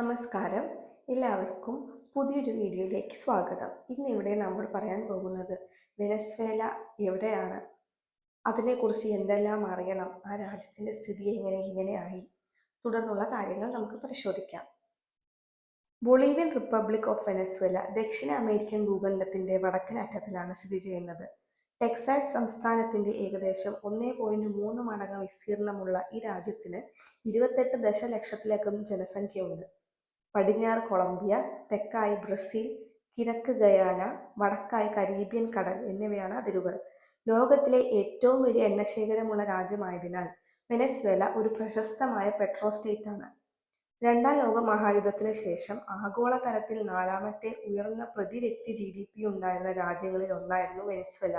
നമസ്കാരം. എല്ലാവർക്കും പുതിയൊരു വീഡിയോയിലേക്ക് സ്വാഗതം. ഇന്ന് ഇവിടെ നമ്മൾ പറയാൻ പോകുന്നത് വെനസ്വേല എവിടെയാണ്? അതിനെക്കുറിച്ച് എന്തെല്ലാം അറിയണം? ആ രാജ്യത്തിന്റെ സ്ഥിതി എങ്ങനെ ഇങ്ങനെയായി തുടർന്നുള്ള കാര്യങ്ങൾ നമുക്ക് പരിശോധിക്കാം. ബൊളീവിയൻ റിപ്പബ്ലിക് ഓഫ് വെനസ്വേല ദക്ഷിണ അമേരിക്കൻ ഭൂഖണ്ഡത്തിന്റെ വടക്കൻ അറ്റത്തിലാണ് സ്ഥിതി ചെയ്യുന്നത്. ടെക്സാസ് സംസ്ഥാനത്തിന്റെ ഏകദേശം ഒന്നേ പോയിന്റ് മൂന്ന് മടങ്ങ് വിസ്തീർണമുള്ള ഈ രാജ്യത്തിന് ഇരുപത്തെട്ട് ദശലക്ഷത്തിലധികം ജനസംഖ്യയുണ്ട്. പടിഞ്ഞാറ് കൊളംബിയ തെക്കായി ബ്രസീൽ കിഴക്ക് ഗയാന വടക്കായി കരീബിയൻ കടൽ എന്നിവയാണ് അതിരുകൾ. ലോകത്തിലെ ഏറ്റവും വലിയ എണ്ണശേഖരമുള്ള രാജ്യമായതിനാൽ വെനസ്വേല ഒരു പ്രശസ്തമായ പെട്രോ സ്റ്റേറ്റ് ആണ് രണ്ടാം ലോക മഹായുദ്ധത്തിന് ശേഷം ആഗോളതലത്തിൽ നാലാമത്തെ ഉയർന്ന പ്രതിവ്യക്തി ജി ഡി പി ഉണ്ടായിരുന്ന രാജ്യങ്ങളിൽ ഒന്നായിരുന്നു വെനസ്വേല.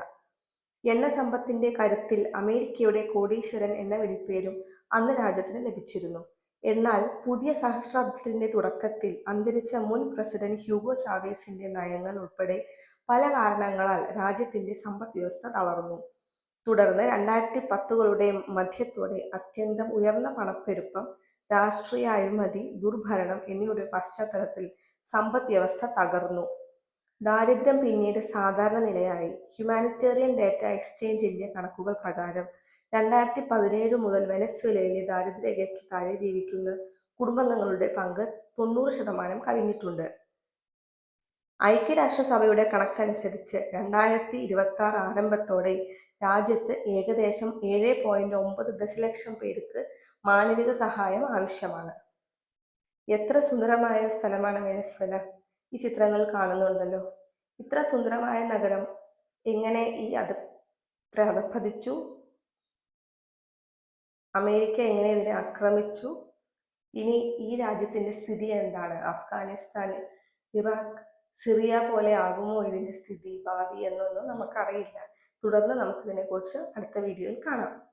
എണ്ണ സമ്പത്തിന്റെ കരുത്തിൽ അമേരിക്കയുടെ കോടീശ്വരൻ എന്ന വിളിപ്പേരും അന്ന് രാജ്യത്തിന് ലഭിച്ചിരുന്നു. എന്നാൽ പുതിയ സഹസ്രാബ്ദത്തിന്റെ തുടക്കത്തിൽ അന്തരിച്ച മുൻ പ്രസിഡന്റ് ഹ്യൂഗോ ചാവേസിന്റെ നയങ്ങൾ ഉൾപ്പെടെ പല കാരണങ്ങളാൽ രാജ്യത്തിന്റെ സമ്പദ് വ്യവസ്ഥ തളർന്നു. തുടർന്ന് രണ്ടായിരത്തി പത്തുകളുടെ മധ്യത്തോടെ അത്യന്തം ഉയർന്ന പണപ്പെരുപ്പം രാഷ്ട്രീയ അഴിമതി ദുർഭരണം എന്നിവയുടെ പശ്ചാത്തലത്തിൽ സമ്പദ് വ്യവസ്ഥ തകർന്നു. ദാരിദ്ര്യം പിന്നീട് സാധാരണ നിലയായി. ഹ്യൂമാനിറ്റേറിയൻ ഡാറ്റ എക്സ്ചേഞ്ചിന്റെ കണക്കുകൾ പ്രകാരം രണ്ടായിരത്തി പതിനേഴ് മുതൽ വെനസ്വേലയിലെ ദാരിദ്ര്യരേഖയ്ക്ക് താഴെ ജീവിക്കുന്ന കുടുംബങ്ങളുടെ പങ്ക് തൊണ്ണൂറ് ശതമാനം കവിഞ്ഞിട്ടുണ്ട് ഐക്യരാഷ്ട്രസഭയുടെ കണക്കനുസരിച്ച് രണ്ടായിരത്തി ഇരുപത്തി ആറ് ആരംഭത്തോടെ രാജ്യത്ത് ഏകദേശം ഏഴ് പോയിന്റ് ഒമ്പത് ദശലക്ഷം പേർക്ക് മാനവിക സഹായം ആവശ്യമാണ്. എത്ര സുന്ദരമായ സ്ഥലമാണ് വെനസ്വേല? ഈ ചിത്രങ്ങൾ കാണുന്നുണ്ടല്ലോ. ഇത്ര സുന്ദരമായ നഗരം എങ്ങനെ ഈ അത് അധപ്പതിച്ചു അമേരിക്ക എങ്ങനെ ഇതിനെ ആക്രമിച്ചു? ഇനി ഈ രാജ്യത്തിന്റെ സ്ഥിതി എന്താണ്? അഫ്ഗാനിസ്ഥാൻ ഇറാഖ് സിറിയ പോലെ ആകുമോ ഇതിന്റെ സ്ഥിതി ഭാവി എന്നൊന്നും നമുക്കറിയില്ല. തുടർന്ന് നമുക്കിതിനെക്കുറിച്ച് അടുത്ത വീഡിയോയിൽ കാണാം.